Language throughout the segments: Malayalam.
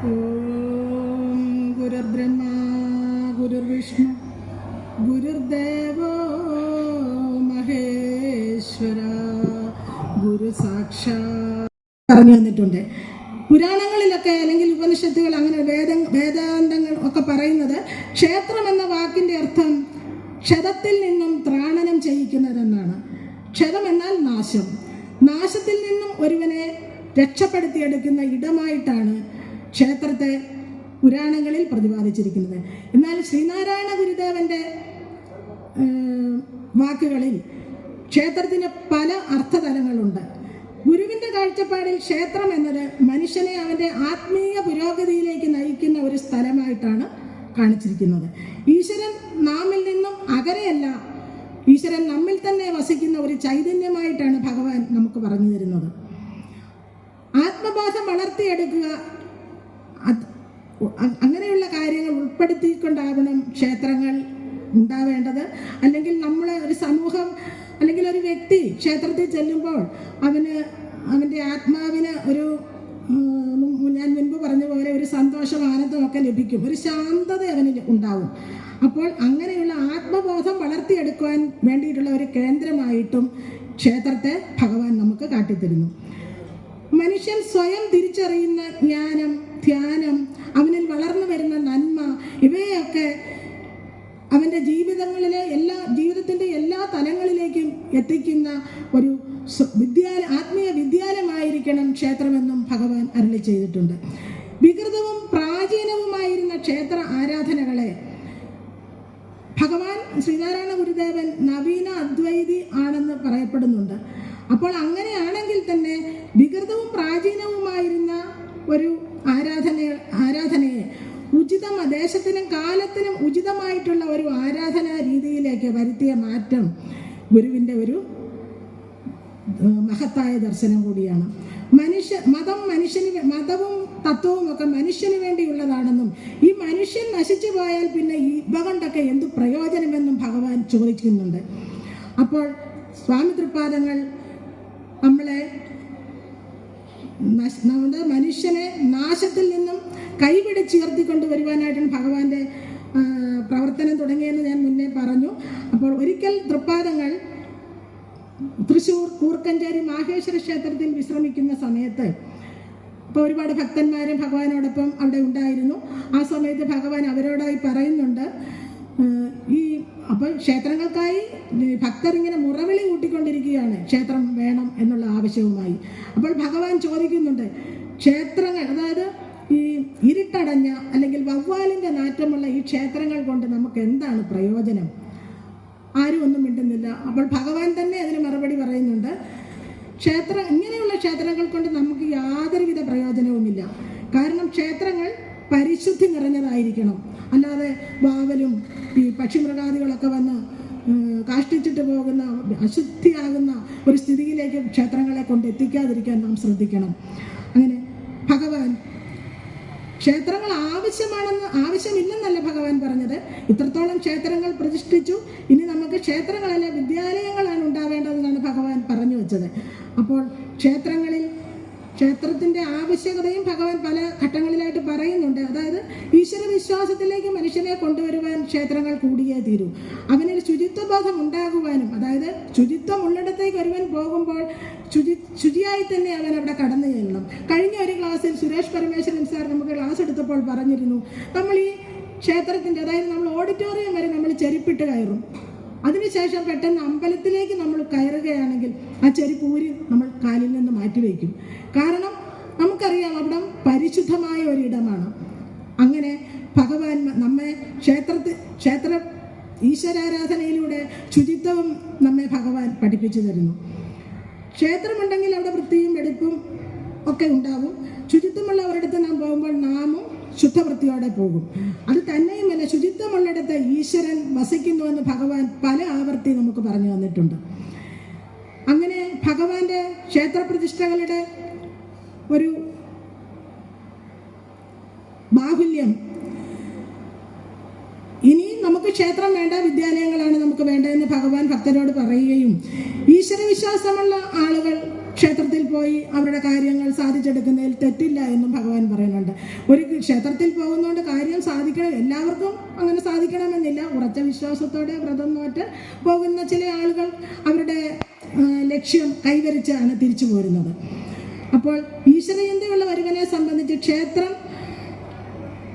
ഓം ഗുരുർബ്രഹ്മ ഗുരുർവിഷ്ണു ഗുരുർദേവോ മഹേശ്വര ഗുരു സാക്ഷാ പറഞ്ഞു വന്നിട്ടുണ്ട് പുരാണങ്ങളിലൊക്കെ അല്ലെങ്കിൽ ഉപനിഷത്തുകൾ അങ്ങനെ വേദ വേദാന്തങ്ങൾ ഒക്കെ പറയുന്നത് ക്ഷേത്രം എന്ന വാക്കിന്റെ അർത്ഥം ക്ഷതത്തിൽ നിന്നും ത്രാണനം ചെയ്യിക്കുന്നതെന്നാണ്. ക്ഷതം എന്നാൽ നാശം. നാശത്തിൽ നിന്നും ഒരുവനെ രക്ഷപ്പെടുത്തിയെടുക്കുന്ന ഇടമായിട്ടാണ് ക്ഷേത്രത്തെ പുരാണങ്ങളിൽ പ്രതിപാദിച്ചിരിക്കുന്നത്. എന്നാൽ ശ്രീനാരായണ ഗുരുദേവന്റെ വാക്കുകളിൽ ക്ഷേത്രത്തിന് പല അർത്ഥതലങ്ങളുണ്ട്. ഗുരുവിന്റെ കാഴ്ചപ്പാടിൽ ക്ഷേത്രം എന്നത് മനുഷ്യനെ അവന്റെ ആത്മീയ പുരോഗതിയിലേക്ക് നയിക്കുന്ന ഒരു സ്ഥലമായിട്ടാണ് കാണിച്ചിരിക്കുന്നത്. ഈശ്വരൻ നാമിൽ നിന്നും അകരെയല്ല ഈശ്വരൻ നമ്മിൽ തന്നെ വസിക്കുന്ന ഒരു ചൈതന്യമായിട്ടാണ് ഭഗവാൻ നമുക്ക് പറഞ്ഞു തരുന്നത്. ആത്മബോധം വളർത്തിയെടുക്കുക അങ്ങനെയുള്ള കാര്യങ്ങൾ ഉൾപ്പെടുത്തിക്കൊണ്ടാവണം ക്ഷേത്രങ്ങൾ ഉണ്ടാവേണ്ടത്. അല്ലെങ്കിൽ നമ്മൾ ഒരു സമൂഹം അല്ലെങ്കിൽ ഒരു വ്യക്തി ക്ഷേത്രത്തിൽ ചെല്ലുമ്പോൾ അവന് അവന്റെ ആത്മാവിന് ഒരു ഞാൻ മുൻപ് പറഞ്ഞ പോലെ ഒരു സന്തോഷം ആനന്ദമൊക്കെ ലഭിക്കും. ഒരു ശാന്തത അവന് ഉണ്ടാവും. അപ്പോൾ അങ്ങനെയുള്ള ആത്മബോധം വളർത്തിയെടുക്കുവാൻ വേണ്ടിയിട്ടുള്ള ഒരു കേന്ദ്രമായിട്ടും ക്ഷേത്രത്തെ ഭഗവാൻ നമുക്ക് കാട്ടിത്തരുന്നു. മനുഷ്യൻ സ്വയം തിരിച്ചറിയുന്ന ജ്ഞാനം ധ്യാനം അവനിൽ വളർന്നു വരുന്ന നന്മ ഇവയൊക്കെ അവന്റെ ജീവിതങ്ങളിലെ എല്ലാ ജീവിതത്തിന്റെ എല്ലാ തലങ്ങളിലേക്കും എത്തിക്കുന്ന ഒരു വിദ്യാലയ ആത്മീയ വിദ്യാലയമായിരിക്കണം ക്ഷേത്രമെന്നും ഭഗവാൻ അരുളി ചെയ്തിട്ടുണ്ട്. വികൃതവും പ്രാചീനവുമായിരുന്ന ക്ഷേത്ര ആരാധനകളെ ഭഗവാൻ ശ്രീനാരായണ ഗുരുദേവൻ നവീന അദ്വൈതി ആണെന്ന് പറയപ്പെടുന്നുണ്ട്. അപ്പോൾ അങ്ങനെയാണെങ്കിൽ തന്നെ വികൃതവും പ്രാചീനവുമായിരുന്ന ഒരു ആരാധന ആരാധനയെ ഉചിതം ദേശത്തിനും കാലത്തിനും ഉചിതമായിട്ടുള്ള ഒരു ആരാധനാ രീതിയിലേക്ക് വരുത്തിയ മാറ്റം ഗുരുവിന്റെ ഒരു മഹത്തായ ദർശനം കൂടിയാണ്. മനുഷ്യ മതം മനുഷ്യന് മതവും തത്വവും ഒക്കെ മനുഷ്യന് വേണ്ടിയുള്ളതാണെന്നും ഈ മനുഷ്യൻ നശിച്ചു പോയാൽ പിന്നെ ഇവ കൊണ്ടൊക്കെ എന്ത് പ്രയോജനമെന്നും ഭഗവാൻ ചോദിക്കുന്നുണ്ട്. അപ്പോൾ സ്വാമി തൃപ്പാദങ്ങൾ നമ്മളെ നമ്മുടെ മനുഷ്യനെ നാശത്തിൽ നിന്നും കൈപിടിച്ചുയർത്തിക്കൊണ്ട് വരുവാനായിട്ടാണ് ഭഗവാന്റെ പ്രവർത്തനം തുടങ്ങിയെന്ന് ഞാൻ മുന്നേ പറഞ്ഞു. അപ്പോൾ ഒരിക്കൽ തൃപ്പാദങ്ങൾ തൃശൂർ കൂർക്കഞ്ചേരി മാഹേശ്വര ക്ഷേത്രത്തിൽ വിശ്രമിക്കുന്ന സമയത്ത് ഇപ്പോൾ ഒരുപാട് ഭക്തന്മാരും ഭഗവാനോടൊപ്പം അവിടെ ഉണ്ടായിരുന്നു. ആ സമയത്ത് ഭഗവാൻ അവരോടായി പറയുന്നുണ്ട് ഈ അപ്പോൾ ക്ഷേത്രങ്ങൾക്കായി ഭക്തർ ഇങ്ങനെ മുറവിളി കൂട്ടിക്കൊണ്ടിരിക്കുകയാണ്. ക്ഷേത്രം വേണം എന്നുള്ള ആവശ്യവുമായി. അപ്പോൾ ഭഗവാൻ ചോദിക്കുന്നുണ്ട് ക്ഷേത്രങ്ങൾ അതായത് ഈ ഇരുട്ടടഞ്ഞ അല്ലെങ്കിൽ വവ്വാലിന്റെ നാറ്റമുള്ള ഈ ക്ഷേത്രങ്ങൾ കൊണ്ട് നമുക്ക് എന്താണ് പ്രയോജനം? ആരും ഒന്നും മിണ്ടുന്നില്ല. അപ്പോൾ ഭഗവാൻ തന്നെ അതിന് മറുപടി പറയുന്നുണ്ട് ക്ഷേത്ര ഇങ്ങനെയുള്ള ക്ഷേത്രങ്ങൾ കൊണ്ട് നമുക്ക് യാതൊരുവിധ പ്രയോജനവുമില്ല. കാരണം ക്ഷേത്രങ്ങൾ പരിശുദ്ധി നിറഞ്ഞതായിരിക്കണം. അല്ലാതെ വാവലും ഈ പക്ഷിമൃഗാദികളൊക്കെ വന്ന് കാഷ്ടിച്ചിട്ട് പോകുന്ന അശുദ്ധിയാകുന്ന ഒരു സ്ഥിതിയിലേക്ക് ക്ഷേത്രങ്ങളെ കൊണ്ട് എത്തിക്കാതിരിക്കാൻ നാം ശ്രദ്ധിക്കണം. അങ്ങനെ ഭഗവാൻ ക്ഷേത്രങ്ങൾ ആവശ്യമാണെന്ന് ആവശ്യമില്ലെന്നല്ല ഭഗവാൻ പറഞ്ഞത്. ഇത്രത്തോളം ക്ഷേത്രങ്ങൾ പ്രതിഷ്ഠിച്ചു. ഇനി നമുക്ക് ക്ഷേത്രങ്ങളല്ല വിദ്യാലയങ്ങളാണ് ഉണ്ടാവേണ്ടതെന്നാണ് ഭഗവാൻ പറഞ്ഞു വെച്ചത്. അപ്പോൾ ക്ഷേത്രങ്ങളിൽ ക്ഷേത്രത്തിന്റെ ആവശ്യകതയും ഭഗവാൻ പല ഘട്ടങ്ങളിലായിട്ട് പറയുന്നുണ്ട്. അതായത് ഈശ്വര വിശ്വാസത്തിലേക്ക് മനുഷ്യനെ കൊണ്ടുവരുവാൻ ക്ഷേത്രങ്ങൾ കൂടിയേ തീരൂ. അവനൊരു ശുചിത്വബോധം ഉണ്ടാകുവാനും അതായത് ശുചിത്വം ഉള്ളിടത്തേക്ക് ഒരുവൻ പോകുമ്പോൾ ശുചി ശുചിയായി തന്നെ അവൻ അവിടെ കടന്നു ചെല്ലണം. കഴിഞ്ഞ ഒരു ക്ലാസ്സിൽ സുരേഷ് പരമേശ്വരൻ സാർ നമുക്ക് ക്ലാസ് എടുത്തപ്പോൾ പറഞ്ഞിരുന്നു നമ്മൾ ഈ ക്ഷേത്രത്തിന്റെ അതായത് നമ്മൾ ഓഡിറ്റോറിയം വരെ നമ്മൾ ചെരുപ്പിട്ട് കയറും. അതിനുശേഷം പെട്ടെന്ന് അമ്പലത്തിലേക്ക് നമ്മൾ കയറുകയാണെങ്കിൽ ആ ചെരുപ്പ് നമ്മൾ കാലിൽ നിന്ന് മാറ്റിവെക്കും. കാരണം നമുക്കറിയാം അവിടം പരിശുദ്ധമായ ഒരിടമാണ്. അങ്ങനെ ഭഗവാൻ നമ്മെ ക്ഷേത്രത്തിൽ ക്ഷേത്ര ഈശ്വരാരാധനയിലൂടെ ശുചിത്വവും നമ്മെ ഭഗവാൻ പഠിപ്പിച്ചു തരുന്നു. ക്ഷേത്രമുണ്ടെങ്കിൽ അവിടെ വൃത്തിയും വെടുപ്പും ഒക്കെ ഉണ്ടാവും. ശുചിത്വമുള്ള ഒരിടത്ത് നാം പോകുമ്പോൾ നാമും ശുദ്ധവൃത്തിയോടെ പോകും. അത് തന്നെയുമല്ല ശുചിത്വമുള്ളിടത്ത് ഈശ്വരൻ വസിക്കുന്നുവെന്ന് ഭഗവാൻ പല ആവർത്തി നമുക്ക് പറഞ്ഞു തന്നിട്ടുണ്ട്. അങ്ങനെ ഭഗവാന്റെ ക്ഷേത്രപ്രതിഷ്ഠകളുടെ ഒരു ബാഹുല്യം. ഇനി നമുക്ക് ക്ഷേത്രം വേണ്ട വിദ്യാലയങ്ങളാണ് നമുക്ക് വേണ്ടതെന്ന് ഭഗവാൻ ഭക്തരോട് പറയുകയും ഈശ്വരവിശ്വാസമുള്ള ആളുകൾ ക്ഷേത്രത്തിൽ പോയി അവരുടെ കാര്യങ്ങൾ സാധിച്ചെടുക്കുന്നതിൽ തെറ്റില്ല എന്നും ഭഗവാൻ പറയുന്നുണ്ട്. ഒരു ക്ഷേത്രത്തിൽ പോകുന്നതുകൊണ്ട് കാര്യം സാധിക്കണം എല്ലാവർക്കും അങ്ങനെ സാധിക്കണമെന്നില്ല. ഉറച്ച വിശ്വാസത്തോടെ വ്രതം നോറ്റ് പോകുന്ന ചില ആളുകൾ അവരുടെ ലക്ഷ്യം കൈവരിച്ചാണ് തിരിച്ചു പോരുന്നത്. അപ്പോൾ ഈശ്വരചിന്തയുള്ള ഒരുവനെ സംബന്ധിച്ച് ക്ഷേത്രം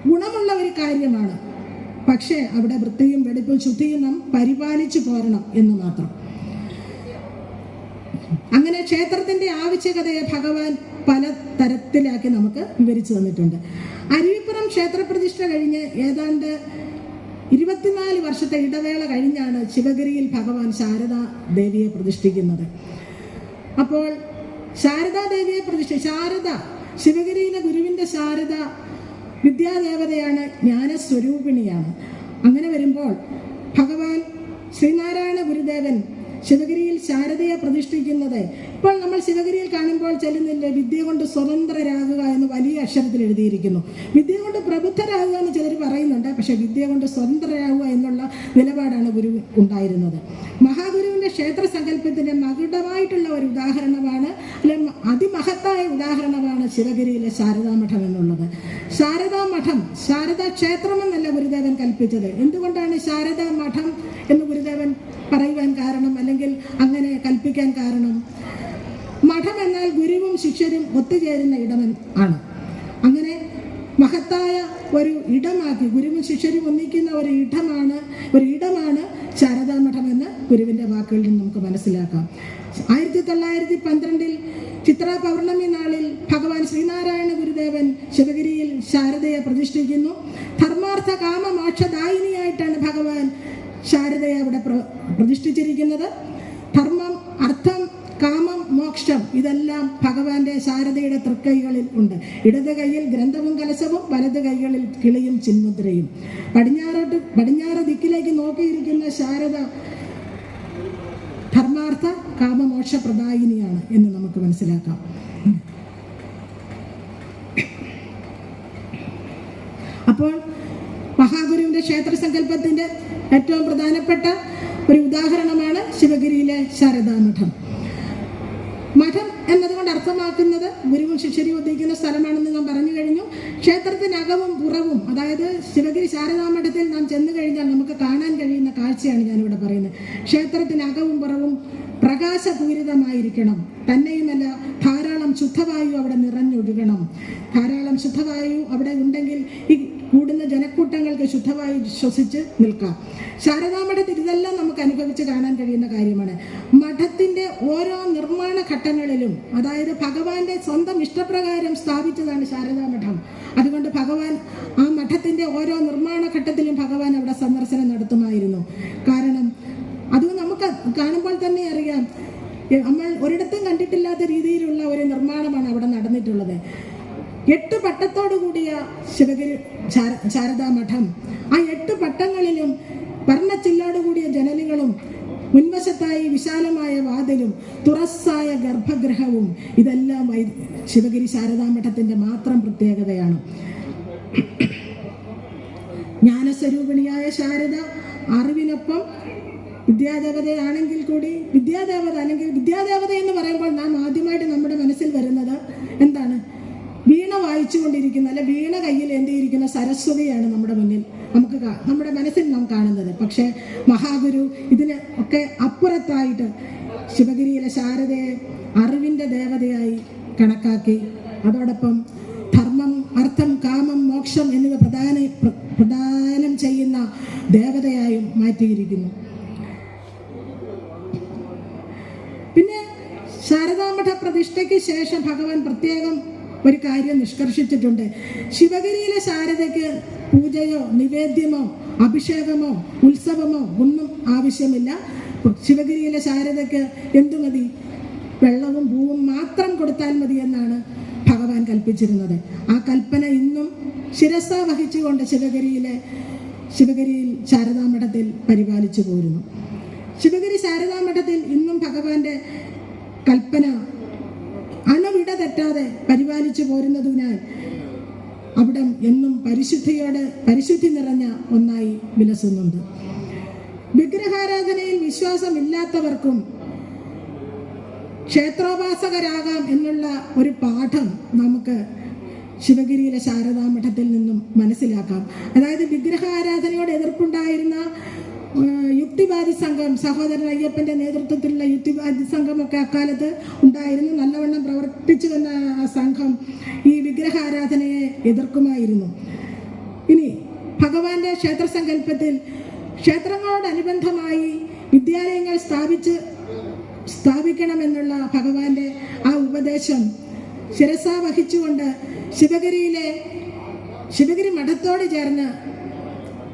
ഗുണമുള്ള ഒരു കാര്യമാണ്. പക്ഷേ അവിടെ വൃത്തിയും വെടിപ്പും ശുദ്ധിയും നാം പരിപാലിച്ചു പോരണം എന്ന് മാത്രം. അങ്ങനെ ക്ഷേത്രത്തിന്റെ ആവശ്യകതയെ ഭഗവാൻ പല തരത്തിലാക്കി നമുക്ക് വിവരിച്ചു തന്നിട്ടുണ്ട്. അരുവിപ്പുറം ക്ഷേത്രപ്രതിഷ്ഠ കഴിഞ്ഞ് ഏതാണ്ട് ഇരുപത്തിനാല് വർഷത്തെ ഇടവേള കഴിഞ്ഞാണ് ശിവഗിരിയിൽ ഭഗവാൻ ശാരദാ ദേവിയെ പ്രതിഷ്ഠിക്കുന്നത്. അപ്പോൾ ശാരദാ ദേവിയെ പ്രതിഷ്ഠ ശാരദ ശിവഗിരിയിലെ ഗുരുവിന്റെ ശാരദ വിദ്യാദേവതയാണ് ജ്ഞാനസ്വരൂപിണിയാണ്. അങ്ങനെ വരുമ്പോൾ ഭഗവാൻ ശ്രീനാരായണ ഗുരുദേവൻ ശിവഗിരിയിൽ ശാരദയെ പ്രതിഷ്ഠിക്കുന്നത്. ഇപ്പോൾ നമ്മൾ ശിവഗിരിയിൽ കാണുമ്പോൾ ചെല്ലുന്നില്ലേ വിദ്യ കൊണ്ട് സ്വതന്ത്രരാകുക എന്ന് വലിയ അക്ഷരത്തിൽ എഴുതിയിരിക്കുന്നു. വിദ്യ കൊണ്ട് പ്രബുദ്ധരാകുക എന്ന് ചിലർ പറയുന്നുണ്ട്. പക്ഷെ വിദ്യ കൊണ്ട് സ്വതന്ത്രരാകുക എന്നുള്ള നിലപാടാണ് ഗുരു ഉണ്ടായിരുന്നത്. മഹാഗുരുവിന്റെ ക്ഷേത്ര സങ്കല്പത്തിന്റെ മകുടമായിട്ടുള്ള ഒരു ഉദാഹരണമാണ് അല്ലെ അതിമഹത്തായ ഉദാഹരണമാണ് ശിവഗിരിയിലെ ശാരദാമഠം എന്നുള്ളത്. ശാരദാ മഠം ശാരദാ ക്ഷേത്രം എന്നല്ല കൽപ്പിച്ചത് എന്തുകൊണ്ടാണ് ശാരദ മഠം എന്ന് ഗുരുദേവൻ പറയുവാൻ കാരണം? അല്ലെങ്കിൽ അങ്ങനെ കൽപ്പിക്കാൻ കാരണം? മഠം എന്നാൽ ഗുരുവും ശിഷ്യരും ഒത്തുചേരുന്ന ഇടമൻ ആണ്. അങ്ങനെ മഹത്തായ ഒരു ഇടമാക്കി ഗുരുവും ശിഷ്യരും ഒന്നിക്കുന്ന ഒരു ഇടമാണ് ഒരു ഇടമാണ് ശാരദാമഠം എന്ന് ഗുരുവിന്റെ വാക്കുകളിൽ നിന്ന് നമുക്ക് മനസ്സിലാക്കാം. ആയിരത്തി തൊള്ളായിരത്തി പന്ത്രണ്ടിൽ ചിത്ര പൗർണമി നാളിൽ ഭഗവാൻ ശ്രീനാരായണ ഗുരുദേവൻ ശിവഗിരിയിൽ ശാരദയെ പ്രതിഷ്ഠിക്കുന്നു. ധർമാർത്ഥ കാമ മോക്ഷദായിനിയായിട്ടാണ് ഭഗവാൻ ശാരദയെ അവിടെ പ്ര- പ്രതിഷ്ഠിച്ചിരിക്കുന്നത്. ധർമ്മം അർത്ഥം കാമം മോക്ഷം ഇതെല്ലാം ഭഗവാന്റെ ശാരദയുടെ തൃക്കൈകളിൽ ഉണ്ട്. ഇടത് കൈയിൽ ഗ്രന്ഥവും കലശവും വലത് കൈകളിൽ കിളിയും ചിന്മുദ്രയും. പടിഞ്ഞാറോട്ട് പടിഞ്ഞാറ് ദിക്കിലേക്ക് നോക്കിയിരിക്കുന്ന ശാരദ ധർമാർത്ഥ കാമമോക്ഷ പ്രദായിനിയാണ് എന്ന് നമുക്ക് മനസ്സിലാക്കാം. അപ്പോൾ മഹാഗുരുവിന്റെ ക്ഷേത്ര സങ്കല്പത്തിന്റെ ഏറ്റവും പ്രധാനപ്പെട്ട ഒരു ഉദാഹരണമാണ് ശിവഗിരിയിലെ ശാരദാമഠം. മഠം എന്നതുകൊണ്ട് അർത്ഥമാക്കുന്നത് ഗുരുവും ശിഷ്യരും ഉദ്ദേശിക്കുന്ന സ്ഥലമാണെന്ന് നാം പറഞ്ഞു കഴിഞ്ഞു. ക്ഷേത്രത്തിനകവും പുറവും അതായത് ശിവഗിരി ശാരദാമഠത്തിൽ നാം ചെന്നു കഴിഞ്ഞാൽ നമുക്ക് കാണാൻ കഴിയുന്ന കാഴ്ചയാണ് ഞാനിവിടെ പറയുന്നത്. ക്ഷേത്രത്തിനകവും പുറവും പ്രകാശപൂരിതമായിരിക്കണം. തന്നെയുമല്ല ധാരാളം ശുദ്ധവായു അവിടെ നിറഞ്ഞൊഴുകണം. ധാരാളം ശുദ്ധവായു അവിടെ ഉണ്ടെങ്കിൽ ഈ കൂടുന്ന ജനക്കൂട്ടങ്ങൾക്ക് ശുദ്ധവായു ശ്വസിച്ച് നിൽക്കാം. ശാരദാമഠത്തിൽ ഇതെല്ലാം നമുക്ക് അനുഭവിച്ച് കാണാൻ കഴിയുന്ന കാര്യമാണ്. മഠത്തിന്റെ ഓരോ നിർമ്മാണ ഘട്ടങ്ങളിലും അതായത് ഭഗവാന്റെ സ്വന്തം ഇഷ്ടപ്രകാരം സ്ഥാപിച്ചതാണ് ശാരദാമഠം. അതുകൊണ്ട് ഭഗവാൻ ആ മഠത്തിന്റെ ഓരോ നിർമ്മാണ ഘട്ടത്തിലും ഭഗവാൻ അവിടെ സന്ദർശനം നടത്തുമായിരുന്നു. കാരണം അത് നമുക്ക് കാണുമ്പോൾ തന്നെ അറിയാം. നമ്മൾ ഒരിടത്തും കണ്ടിട്ടില്ലാത്ത രീതിയിലുള്ള ഒരു നിർമ്മാണമാണ് അവിടെ നടന്നിട്ടുള്ളത്. എട്ട് പട്ടത്തോടു കൂടിയ ശിവഗിരി ശാര- ശാരദാ മഠം ആ എട്ട് പട്ടങ്ങളിലും വർണച്ചില്ലോട് കൂടിയ ജനലുകളും മുൻവശത്തായി വിശാലമായ വാതിലും തുറസ്സായ ഗർഭഗൃഹവും ഇതെല്ലാം ശിവഗിരി ശാരദാ മഠത്തിന്റെ മാത്രം പ്രത്യേകതയാണ്. ജ്ഞാനസ്വരൂപിണിയായ ശാരദ അറിവിനൊപ്പം വിദ്യാദേവതയാണെങ്കിൽ കൂടി വിദ്യാദേവത അല്ലെങ്കിൽ വിദ്യാദേവത എന്ന് പറയുമ്പോൾ നാം ആദ്യമായിട്ട് നമ്മുടെ മനസ്സിൽ വരുന്നത് എന്താണ്? വീണ വായിച്ചുകൊണ്ടിരിക്കുന്ന അല്ലെ വീണ കയ്യിൽ എന്തിയിരിക്കുന്ന സരസ്വതിയാണ് നമ്മുടെ മുന്നിൽ നമുക്ക് നമ്മുടെ മനസ്സിൽ നാം കാണുന്നത്. പക്ഷേ മഹാഗുരു ഇതിന് ഒക്കെ അപ്പുറത്തായിട്ട് ശിവഗിരിയിലെ ശാരദയെ അറിവിന്റെ ദേവതയായി കണക്കാക്കി അതോടൊപ്പം ധർമ്മം അർത്ഥം കാമം മോക്ഷം എന്നിവ പ്രധാന പ്ര- പ്രദാനം ചെയ്യുന്ന ദേവതയായും മാറ്റിയിരിക്കുന്നു പിന്നെ ശാരദാമഠ പ്രതിഷ്ഠയ്ക്ക് ശേഷം ഭഗവാൻ പ്രത്യേകം ഒരു കാര്യം നിഷ്കർഷിച്ചിട്ടുണ്ട്. ശിവഗിരിയിലെ ശാരദയ്ക്ക് പൂജയോ നിവേദ്യമോ അഭിഷേകമോ ഉത്സവമോ ഒന്നും ആവശ്യമില്ല. ശിവഗിരിയിലെ ശാരദയ്ക്ക് എന്തു മതി? വെള്ളവും പൂവും മാത്രം കൊടുത്താൽ മതി എന്നാണ് ഭഗവാൻ കൽപ്പിച്ചിരുന്നത്. ആ കൽപ്പന ഇന്നും ശിരസ വഹിച്ചുകൊണ്ട് ശിവഗിരിയിലെ ശിവഗിരിയിൽ ശാരദാമഠത്തിൽ പരിപാലിച്ചു പോരുന്നു. ശിവഗിരി ശാരദാമഠത്തിൽ ഇന്നും ഭഗവാന്റെ കൽപ്പന. അണവിട തെറ്റാതെ പരിപാലിച്ചു പോരുന്നതിനാൽ അവിടെ എന്നും പരിശുദ്ധിയോടെ പരിശുദ്ധി നിറഞ്ഞ ഒന്നായി വിലസുന്നുണ്ട്. വിഗ്രഹാരാധനയിൽ വിശ്വാസമില്ലാത്തവർക്കും ക്ഷേത്രോപാസകരാകാം എന്നുള്ള ഒരു പാഠം നമുക്ക് ശിവഗിരിയിലെ ശാരദാമഠത്തിൽ നിന്നും മനസ്സിലാക്കാം. അതായത് വിഗ്രഹാരാധനയോട് എതിർപ്പുണ്ടായിരുന്ന സംഘം സഹോദരൻ അയ്യപ്പന്റെ നേതൃത്വത്തിലുള്ള യുദ്ധ സംഘമൊക്കെ അക്കാലത്ത് ഉണ്ടായിരുന്നു. നല്ലവണ്ണം പ്രവർത്തിച്ചു വന്ന ആ സംഘം ഈ വിഗ്രഹാരാധനയെ എതിർക്കുമായിരുന്നു. ഇനി ഭഗവാന്റെ ക്ഷേത്ര സങ്കല്പത്തിൽ ക്ഷേത്രങ്ങളോടനുബന്ധമായി വിദ്യാലയങ്ങൾ സ്ഥാപിച്ച് സ്ഥാപിക്കണമെന്നുള്ള ഭഗവാന്റെ ആ ഉപദേശം ശിരസ വഹിച്ചുകൊണ്ട് ശിവഗിരിയിലെ ശിവഗിരി മഠത്തോട് ചേർന്ന്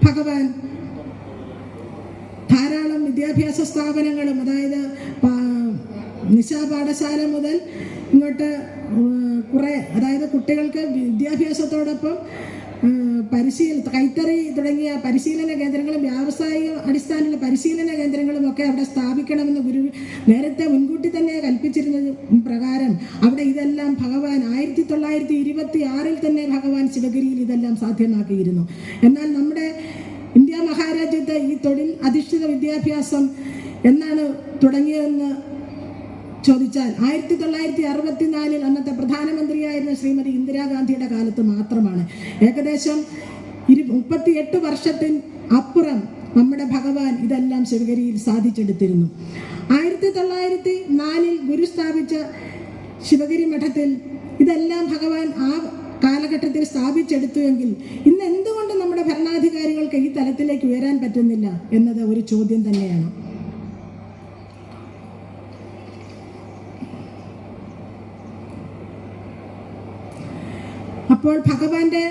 ഭഗവാൻ ധാരാളം വിദ്യാഭ്യാസ സ്ഥാപനങ്ങളും അതായത് നിശാ പാഠശാല മുതൽ ഇങ്ങോട്ട് കുറേ അതായത് കുട്ടികൾക്ക് വിദ്യാഭ്യാസത്തോടൊപ്പം പരിശീല കൈത്തറി തുടങ്ങിയ പരിശീലന കേന്ദ്രങ്ങളും വ്യാവസായിക അടിസ്ഥാനത്തിലുള്ള പരിശീലന കേന്ദ്രങ്ങളും ഒക്കെ അവിടെ സ്ഥാപിക്കണമെന്ന് ഗുരു നേരത്തെ മുൻകൂട്ടി തന്നെ കൽപ്പിച്ചിരുന്നത് പ്രകാരം അവിടെ ഇതെല്ലാം ഭഗവാൻ ആയിരത്തി തൊള്ളായിരത്തി ഇരുപത്തി ആറിൽ തന്നെ ഭഗവാൻ ശിവഗിരിയിൽ ഇതെല്ലാം സാധ്യമാക്കിയിരുന്നു. എന്നാൽ നമ്മുടെ ഇന്ത്യ മഹാരാജ്യത്തെ ഈ തൊഴിൽ അധിഷ്ഠിത വിദ്യാഭ്യാസം എന്നാണ് തുടങ്ങിയതെന്ന് ചോദിച്ചാൽ ആയിരത്തി തൊള്ളായിരത്തി അറുപത്തിനാലിൽ അന്നത്തെ പ്രധാനമന്ത്രിയായിരുന്ന ശ്രീമതി ഇന്ദിരാഗാന്ധിയുടെ കാലത്ത് മാത്രമാണ്. ഏകദേശം ഇരു മുപ്പത്തിയെട്ട് വർഷത്തിന് അപ്പുറം നമ്മുടെ ഭഗവാൻ ഇതെല്ലാം ശിവഗിരിയിൽ സാധിച്ചെടുത്തിരുന്നു. ആയിരത്തി തൊള്ളായിരത്തി നാലിൽ ഗുരു സ്ഥാപിച്ച ശിവഗിരി മഠത്തിൽ ഇതെല്ലാം ഭഗവാൻ ആ കാലഘട്ടത്തിൽ സ്ഥാപിച്ചെടുത്തുവെങ്കിൽ ഇന്ന് എന്തുകൊണ്ട് നമ്മുടെ ഭരണാധികാരികൾക്ക് ഈ തലത്തിലേക്ക് ഉയരാൻ പറ്റുന്നില്ല എന്നത് ഒരു ചോദ്യം തന്നെയാണ്. അപ്പോൾ ഭഗവാന്റെ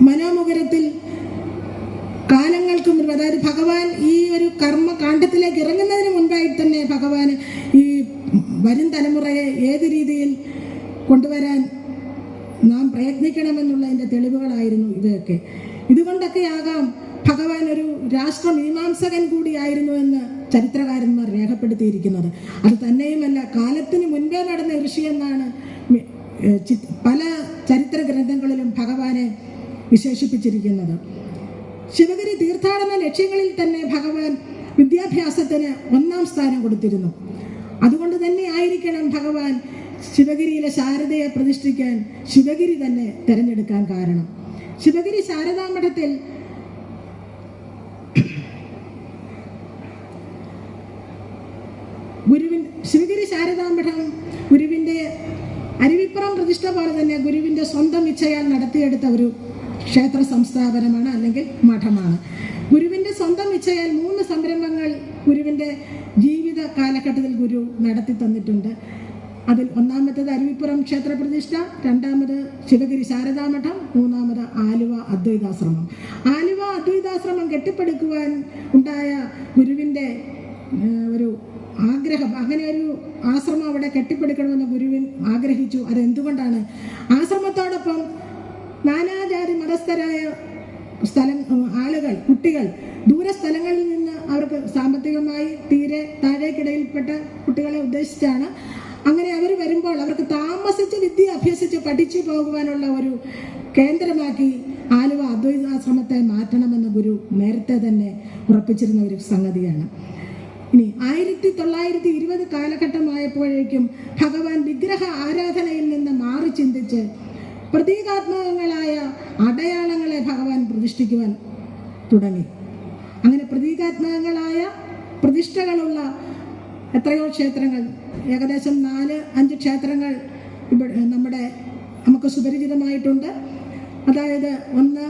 മനോമുഖരത്തിൽ കാലങ്ങൾക്ക് മുൻപ് അതായത് ഭഗവാൻ ഈ ഒരു കർമ്മകാണ്ഡത്തിലേക്ക് ഇറങ്ങുന്നതിന് മുൻപായി തന്നെ ഭഗവാൻ ഈ വരും തലമുറയെ ഏത് രീതിയിൽ കൊണ്ടുവരാൻ നാം പ്രയത്നിക്കണമെന്നുള്ളതിന്റെ തെളിവുകളായിരുന്നു ഇവയൊക്കെ. ഇതുകൊണ്ടൊക്കെയാകാം ഭഗവാൻ ഒരു രാഷ്ട്രമീമാംസകൻ കൂടിയായിരുന്നു എന്ന് ചരിത്രകാരന്മാർ രേഖപ്പെടുത്തിയിരിക്കുന്നത്. അത് തന്നെയുമല്ല കാലത്തിന് മുൻപേ നടന്ന ഋഷി എന്നാണ് പല ചരിത്ര ഗ്രന്ഥങ്ങളിലും ഭഗവാനെ വിശേഷിപ്പിച്ചിരിക്കുന്നത്. ശിവഗിരി തീർത്ഥാടന ലക്ഷ്യങ്ങളിൽ തന്നെ ഭഗവാൻ വിദ്യാഭ്യാസത്തിന് ഒന്നാം സ്ഥാനം കൊടുത്തിരുന്നു. അതുകൊണ്ട് തന്നെ ആയിരിക്കണം ഭഗവാൻ ശിവഗിരിയിലെ ശാരദയെ പ്രതിഷ്ഠിക്കാൻ ശിവഗിരി തന്നെ തിരഞ്ഞെടുക്കാൻ കാരണം. ശിവഗിരി ശാരദാമഠത്തിൽ ഗുരുവിൻ ശിവഗിരി ശാരദാമഠം ഗുരുവിന്റെ അരുവിപ്പുറം പ്രതിഷ്ഠ പോലെ തന്നെ ഗുരുവിന്റെ സ്വന്തം ഇച്ഛയാൽ നടത്തിയെടുത്ത ഒരു ക്ഷേത്ര സംസ്ഥാപനമാണ് അല്ലെങ്കിൽ മഠമാണ്. ഗുരുവിന്റെ സ്വന്തം ഇച്ഛയാൽ മൂന്ന് സംരംഭങ്ങൾ ഗുരുവിന്റെ ജീവിത കാലഘട്ടത്തിൽ ഗുരു നടത്തി തന്നിട്ടുണ്ട്. അതിൽ ഒന്നാമത്തേത് അരുവിപ്പുറം ക്ഷേത്രപ്രതിഷ്ഠ രണ്ടാമത് ശിവഗിരി ശാരദാമഠം മൂന്നാമത് ആലുവ അദ്വൈതാശ്രമം. ആലുവ അദ്വൈതാശ്രമം കെട്ടിപ്പടുക്കുവാൻ ഉണ്ടായ ഗുരുവിന്റെ ഒരു ആഗ്രഹം അങ്ങനെ ഒരു ആശ്രമം അവിടെ കെട്ടിപ്പടുക്കണമെന്ന് ഗുരുവിൻ ആഗ്രഹിച്ചു. അതെന്തുകൊണ്ടാണ്? ആശ്രമത്തോടൊപ്പം നാനാജാതി മതസ്ഥരായ സ്ഥലം ആളുകൾ കുട്ടികൾ ദൂരസ്ഥലങ്ങളിൽ നിന്ന് അവർക്ക് സാമ്പത്തികമായി തീരെ താഴേക്കിടയിൽപ്പെട്ട കുട്ടികളെ ഉദ്ദേശിച്ചാണ് അങ്ങനെ അവർ വരുമ്പോൾ അവർക്ക് താമസിച്ച് വിദ്യ അഭ്യസിച്ച് പഠിച്ചു പോകുവാനുള്ള ഒരു കേന്ദ്രമാക്കി ആലുവ അദ്വൈതാശ്രമത്തെ മാറ്റണമെന്ന് ഗുരു നേരത്തെ തന്നെ ഉറപ്പിച്ചിരുന്ന ഒരു സംഗതിയാണ്. ഇനി ആയിരത്തി തൊള്ളായിരത്തി ഇരുപത് കാലഘട്ടമായപ്പോഴേക്കും ഭഗവാൻ വിഗ്രഹ ആരാധനയിൽ നിന്ന് മാറി ചിന്തിച്ച് പ്രതീകാത്മകങ്ങളായ അടയാളങ്ങളെ ഭഗവാൻ പ്രതിഷ്ഠിക്കുവാൻ തുടങ്ങി. അങ്ങനെ പ്രതീകാത്മകങ്ങളായ പ്രതിഷ്ഠകളുള്ള എത്രയോ ക്ഷേത്രങ്ങൾ ഏകദേശം നാല് അഞ്ച് ക്ഷേത്രങ്ങൾ ഇവിടെ നമ്മുടെ നമുക്ക് സുപരിചിതമായിട്ടുണ്ട്. അതായത് ഒന്ന്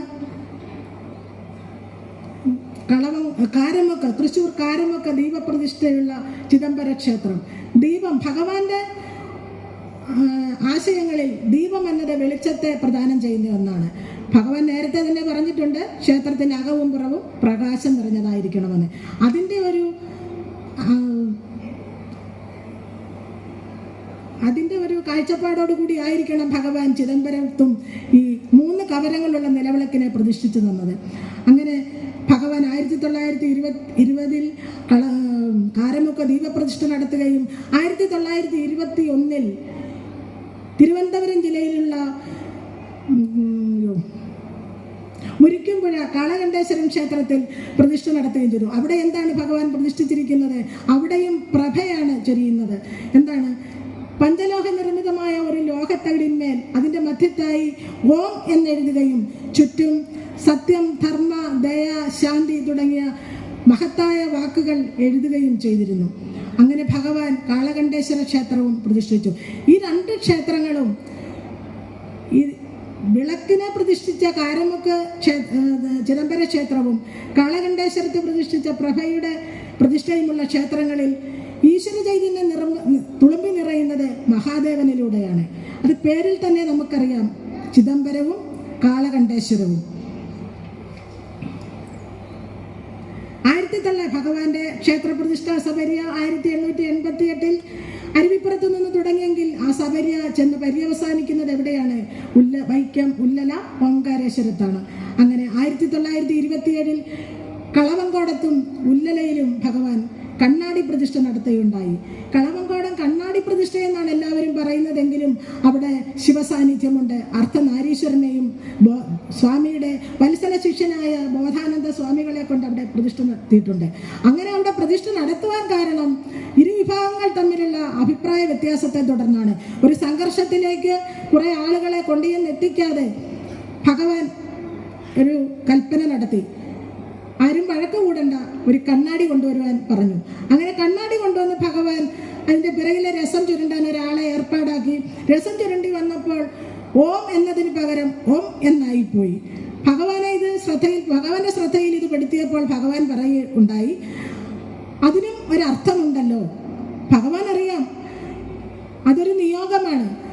കളവം കാരമുക്ക് തൃശ്ശൂർ കാരമുക്ക് ദീപപ്രതിഷ്ഠയുള്ള ചിദംബര ക്ഷേത്രം. ദീപം ഭഗവാന്റെ ആശയങ്ങളിൽ ദീപം എന്നത് വെളിച്ചത്തെ പ്രദാനം ചെയ്യുന്ന ഒന്നാണ്. ഭഗവാൻ നേരത്തെ തന്നെ പറഞ്ഞിട്ടുണ്ട് ക്ഷേത്രത്തിന്റെ അകവും പുറവും പ്രകാശം നിറഞ്ഞതായിരിക്കണമെന്ന്. അതിന്റെ ഒരു അതിന്റെ ഒരു കാഴ്ചപ്പാടോട് കൂടി ആയിരിക്കണം ഭഗവാൻ ചിദംബരത്തും ഈ മൂന്ന് കവരങ്ങളുള്ള നിലവിളക്കിനെ പ്രതിഷ്ഠിച്ചു തന്നത്. അങ്ങനെ ഭഗവാൻ ആയിരത്തി തൊള്ളായിരത്തി ഇരുപത് ഇരുപതിൽ കാരമുക്ക ദീപപ്രതിഷ്ഠ നടത്തുകയും ആയിരത്തി തൊള്ളായിരത്തി ഇരുപത്തി ഒന്നിൽ തിരുവനന്തപുരം ജില്ലയിലുള്ള മുരിക്കുംപുഴ കാളകണ്ഠേശ്വരം ക്ഷേത്രത്തിൽ പ്രതിഷ്ഠ നടത്തുകയും ചെയ്തു. അവിടെ എന്താണ് ഭഗവാൻ പ്രതിഷ്ഠിച്ചിരിക്കുന്നത്? അവിടെയും പ്രഭയാണ് ചൊരിയുന്നത്. എന്താണ്? പഞ്ചലോഹ നിർമ്മിതമായ ഒരു ലോഹത്തകിടിന്മേൽ അതിന്റെ മധ്യത്തായി ഓം എന്നെഴുതുകയും ചുറ്റും സത്യം ധർമ്മ ദയ ശാന്തി തുടങ്ങിയ മഹത്തായ വാക്കുകൾ എഴുതുകയും ചെയ്തിരുന്നു. അങ്ങനെ ഭഗവാൻ കാളകണ്ഠേശ്വര ക്ഷേത്രവും പ്രതിഷ്ഠിച്ചു. ഈ രണ്ട് ക്ഷേത്രങ്ങളും ഈ വിളക്കിനെ പ്രതിഷ്ഠിച്ച കാരമുക്ക് ചിദംബര ക്ഷേത്രവും കാളകണ്ഠേശ്വരത്തെ പ്രതിഷ്ഠിച്ച പ്രഭയുടെ പ്രതിഷ്ഠയുമുള്ള ക്ഷേത്രങ്ങളിൽ ഈശ്വര ചൈതന്യം നിറം തുളുമ്പി നിറയുന്നത് മഹാദേവനിലൂടെയാണ്. അത് പേരിൽ തന്നെ നമുക്കറിയാം. ചിദംബരവും കാളകണ്ഠേശ്വരവും. ആയിരത്തി തൊള്ള ഭഗവാന്റെ ക്ഷേത്രപ്രതിഷ്ഠാ സബരിയ ആയിരത്തി എണ്ണൂറ്റി എൺപത്തി എട്ടിൽ അരുവിപ്പുറത്തു നിന്ന് തുടങ്ങിയെങ്കിൽ ആ സബരിയ ചെന്ന് പര്യവസാനിക്കുന്നത് എവിടെയാണ്? ഉല്ല വൈക്കം ഉല്ലല ഓങ്കാരേശ്വരത്താണ്. അങ്ങനെ ആയിരത്തി തൊള്ളായിരത്തി ഇരുപത്തിയേഴിൽ കളവങ്കോടത്തും ഉല്ലലയിലും ഭഗവാൻ കണ്ണാടി പ്രതിഷ്ഠ നടത്തുകയുണ്ടായി. കളമങ്കോടം കണ്ണാടി പ്രതിഷ്ഠ എന്നാണ് എല്ലാവരും പറയുന്നതെങ്കിലും അവിടെ ശിവസാന്നിധ്യമുണ്ട്. അർത്ഥനാരീശ്വരനെയും സ്വാമിയുടെ വത്സല ശിഷ്യനായ ബോധാനന്ദ സ്വാമികളെ കൊണ്ട് അവിടെ പ്രതിഷ്ഠ നടത്തിയിട്ടുണ്ട്. അങ്ങനെ അവിടെ പ്രതിഷ്ഠ നടത്തുവാൻ കാരണം ഇരു വിഭാഗങ്ങൾ തമ്മിലുള്ള അഭിപ്രായ വ്യത്യാസത്തെ തുടർന്നാണ്. ഒരു സംഘർഷത്തിലേക്ക് കുറെ ആളുകളെ കൊണ്ടുചെന്ന് എത്തിക്കാതെ ഭഗവാൻ ഒരു കൽപ്പന നടത്തി. ആരും വഴക്ക് കൂടണ്ട. ഒരു കണ്ണാടി കൊണ്ടുവരുവാൻ പറഞ്ഞു. അങ്ങനെ കണ്ണാടി കൊണ്ടുവന്ന് ഭഗവാൻ അതിന്റെ പിറകിലെ രസം ചുരുണ്ടാൻ ഒരാളെ ഏർപ്പാടാക്കി. രസം ചുരുണ്ടി വന്നപ്പോൾ ഓം എന്നതിന് പകരം ഓം എന്നായിപ്പോയി. ഭഗവാനെ ഇത് ശ്രദ്ധയിൽ ഭഗവാന്റെ ശ്രദ്ധയിൽ ഇത് പെടുത്തിയപ്പോൾ ഭഗവാൻ പറയുണ്ടായി അതിനും ഒരർത്ഥമുണ്ടല്ലോ ഭഗവാൻ അറിയാം അതൊരു നിയോഗമാണ്.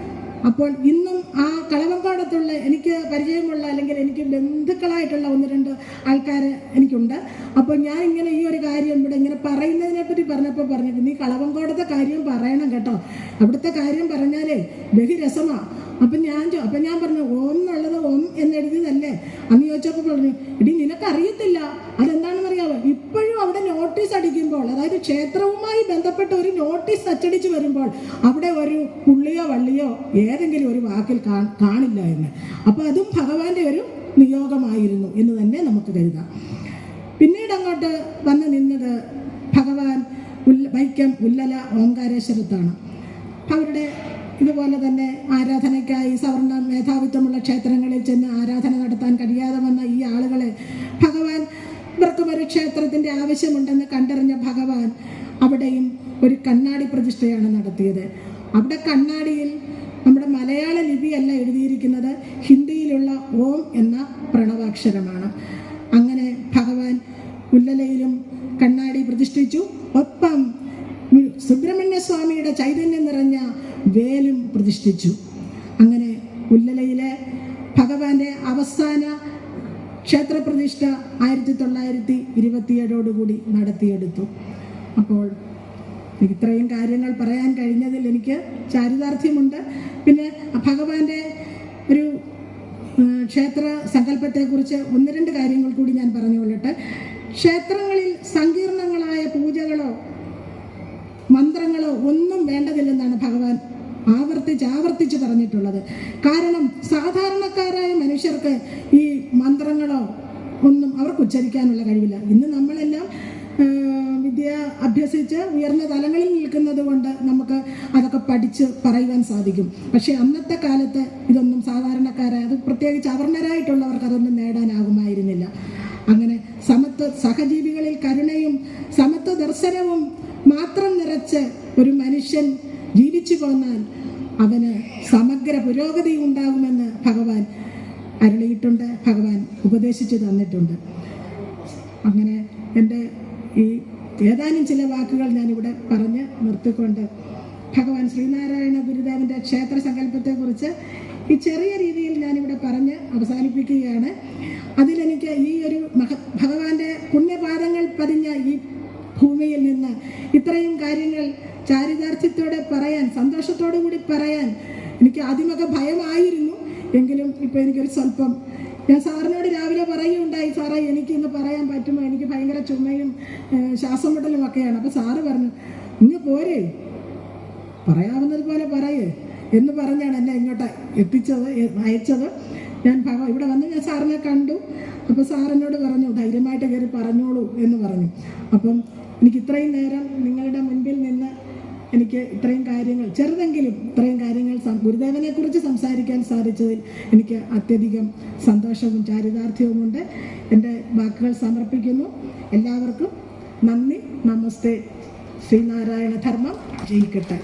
അപ്പോൾ ഇന്നും ആ കളവങ്കാടത്തുള്ള എനിക്ക് പരിചയമുള്ള അല്ലെങ്കിൽ എനിക്ക് ബന്ധുക്കളായിട്ടുള്ള ഒന്ന് രണ്ട് ആൾക്കാർ എനിക്കുണ്ട്. അപ്പോൾ ഞാൻ ഇങ്ങനെ ഈ ഒരു കാര്യം ഇവിടെ ഇങ്ങനെ പറയുന്നതിനെ പറ്റി പറഞ്ഞപ്പോൾ പറഞ്ഞിട്ട് നീ കളവങ്കോടത്തെ കാര്യം പറയണം കേട്ടോ. അവിടുത്തെ കാര്യം പറഞ്ഞാലേ ബഹുരസമാ. അപ്പം ഞാൻ അപ്പം ഞാൻ പറഞ്ഞു ഓം എന്നുള്ളത് ഓം എന്നെഴുതിയതല്ലേ അന്ന് ചോദിച്ചപ്പോൾ പറഞ്ഞു ഇടി നിനക്കറിയത്തില്ല. അതെന്താണെന്ന് അറിയാമോ ഇപ്പോഴും അവിടെ നോട്ടീസ് അടിക്കുമ്പോൾ അതായത് ക്ഷേത്രവുമായി ബന്ധപ്പെട്ട ഒരു നോട്ടീസ് അച്ചടിച്ച് വരുമ്പോൾ അവിടെ ഒരു പുള്ളിയോ വള്ളിയോ ഏതെങ്കിലും ഒരു വാക്കിൽ കാണില്ല എന്ന്. അപ്പോൾ അതും ഭഗവാന്റെ ഒരു നിയോഗമായിരുന്നു എന്ന് തന്നെ നമുക്ക് കരുതാം. പിന്നീട് അങ്ങോട്ട് വന്ന് നിന്നത് ഭഗവാൻ വൈക്കം ഉല്ലല ഓങ്കാരേശ്വരത്താണ്. അവരുടെ ഇതുപോലെ തന്നെ ആരാധനയ്ക്കായി സവർണ മേധാവിത്വമുള്ള ക്ഷേത്രങ്ങളിൽ ചെന്ന് ആരാധന നടത്താൻ കഴിയാതെ വന്ന ഈ ആളുകളെ ഭഗവാൻ ഇവർക്കും ഒരു ക്ഷേത്രത്തിന്റെ ആവശ്യമുണ്ടെന്ന് കണ്ടറിഞ്ഞ ഭഗവാൻ അവിടെയും ഒരു കണ്ണാടി പ്രതിഷ്ഠയാണ് നടത്തിയത്. അവിടെ കണ്ണാടിയിൽ നമ്മുടെ മലയാള ലിപിയല്ല എഴുതിയിരിക്കുന്നത് ഹിന്ദിയിലുള്ള ഓം എന്ന പ്രണവാക്ഷരമാണ്. അങ്ങനെ ഭഗവാൻ ഉല്ലലയിലും കണ്ണാടി പ്രതിഷ്ഠിച്ചു. ഒപ്പം സുബ്രഹ്മണ്യ സ്വാമിയുടെ ചൈതന്യം നിറഞ്ഞ വേലും പ്രതിഷ്ഠിച്ചു. അങ്ങനെ ഉല്ലലയിലെ ഭഗവാന്റെ അവസാന ക്ഷേത്രപ്രതിഷ്ഠ ആയിരത്തി തൊള്ളായിരത്തി ഇരുപത്തിയേഴോടുകൂടി നടത്തിയെടുത്തു. അപ്പോൾ ഇത്രയും കാര്യങ്ങൾ പറയാൻ കഴിഞ്ഞതിൽ എനിക്ക് ചാരിതാർത്ഥ്യമുണ്ട്. പിന്നെ ഭഗവാന്റെ ഒരു ക്ഷേത്ര സങ്കല്പത്തെക്കുറിച്ച് ഒന്ന് രണ്ട് കാര്യങ്ങൾ കൂടി ഞാൻ പറഞ്ഞുകൊള്ളട്ടെ. ക്ഷേത്രങ്ങളിൽ സങ്കീർണങ്ങളായ പൂജകളോ മന്ത്രങ്ങളോ ഒന്നും വേണ്ടതില്ലെന്നാണ് ഭഗവാൻ ആവർത്തിച്ച് ആവർത്തിച്ച് പറഞ്ഞിട്ടുള്ളത്. കാരണം സാധാരണക്കാരായ മനുഷ്യർക്ക് ഈ മന്ത്രങ്ങളോ ഒന്നും അവർക്ക് ഉച്ചരിക്കാനുള്ള കഴിവില്ല. ഇന്ന് നമ്മളെല്ലാം വിദ്യ അഭ്യസിച്ച് ഉയർന്ന തലങ്ങളിൽ നിൽക്കുന്നത് കൊണ്ട് നമുക്ക് അതൊക്കെ പഠിച്ച് പറയുവാൻ സാധിക്കും. പക്ഷേ അന്നത്തെ കാലത്ത് ഇതൊന്നും സാധാരണക്കാരായ അത് പ്രത്യേകിച്ച് അവർണരായിട്ടുള്ളവർക്ക് അതൊന്നും നേടാനാകുമായിരുന്നില്ല. അങ്ങനെ സമത്വ സഹജീവികളിൽ കരുണയും സമത്വ ദർശനവും മാത്രം നിറച്ച് ഒരു മനുഷ്യൻ ജീവിച്ചു പോന്നാൽ അവന് സമഗ്ര പുരോഗതി ഉണ്ടാകുമെന്ന് ഭഗവാൻ അരുളിയിട്ടുണ്ട് ഭഗവാൻ ഉപദേശിച്ചു തന്നിട്ടുണ്ട്. അങ്ങനെ എന്റെ ഈ ഏതാനും ചില വാക്കുകൾ ഞാനിവിടെ പറഞ്ഞ് നിർത്തിക്കൊണ്ട് ഭഗവാൻ ശ്രീനാരായണ ഗുരുദേവന്റെ ക്ഷേത്ര സങ്കല്പത്തെക്കുറിച്ച് ഈ ചെറിയ രീതിയിൽ ഞാനിവിടെ പറഞ്ഞ് അവസാനിപ്പിക്കുകയാണ്. അതിലെനിക്ക് ഈ ഒരു മഹ ഭഗവാന്റെ പുണ്യപാദങ്ങൾ പതിഞ്ഞ ഈ ഭൂമിയിൽ നിന്ന് ഇത്രയും കാര്യങ്ങൾ ചാരിതാർത്ഥ്യത്തോടെ പറയാൻ സന്തോഷത്തോടു കൂടി പറയാൻ എനിക്ക് ആദ്യമൊക്കെ ഭയമായിരുന്നു. എങ്കിലും ഇപ്പൊ എനിക്കൊരു സ്വല്പം ഞാൻ സാറിനോട് രാവിലെ പറയുകയുണ്ടായി സാറേ എനിക്ക് ഇന്ന് പറയാൻ പറ്റുമോ? എനിക്ക് ഭയങ്കര ചുമയും ശ്വാസം മുട്ടലും ഒക്കെയാണ്. അപ്പോൾ സാറ് പറഞ്ഞു ഇന്ന് പോരെ. പറയാവുന്നത് പോലെ പറയേ. എന്ന് പറഞ്ഞാണ് എന്നെ ഇങ്ങോട്ട് എത്തിച്ചത് അയച്ചത്. ഞാൻ ഇവിടെ വന്ന് ഞാൻ സാറിനെ കണ്ടു. അപ്പോൾ സാറിനോട് പറഞ്ഞു ധൈര്യമായിട്ട് കയറി പറഞ്ഞോളൂ എന്ന് പറഞ്ഞു. അപ്പം എനിക്ക് ഇത്രയും നേരം നിങ്ങളുടെ മുൻപിൽ നിന്ന് എനിക്ക് ഇത്രയും കാര്യങ്ങൾ ചെറുതെങ്കിലും ഇത്രയും കാര്യങ്ങൾ ഗുരുദേവനെ കുറിച്ച് സംസാരിക്കാൻ സാധിച്ചതിൽ എനിക്ക് അത്യധികം സന്തോഷവും ചാരിതാർത്ഥ്യവുമുണ്ട് എന്റെ വാക്കുകൾ സമർപ്പിക്കുന്നു. എല്ലാവർക്കും നന്ദി. നമസ്തേ. ശ്രീനാരായണ ധർമ്മം. ജയിക്കട്ടെ.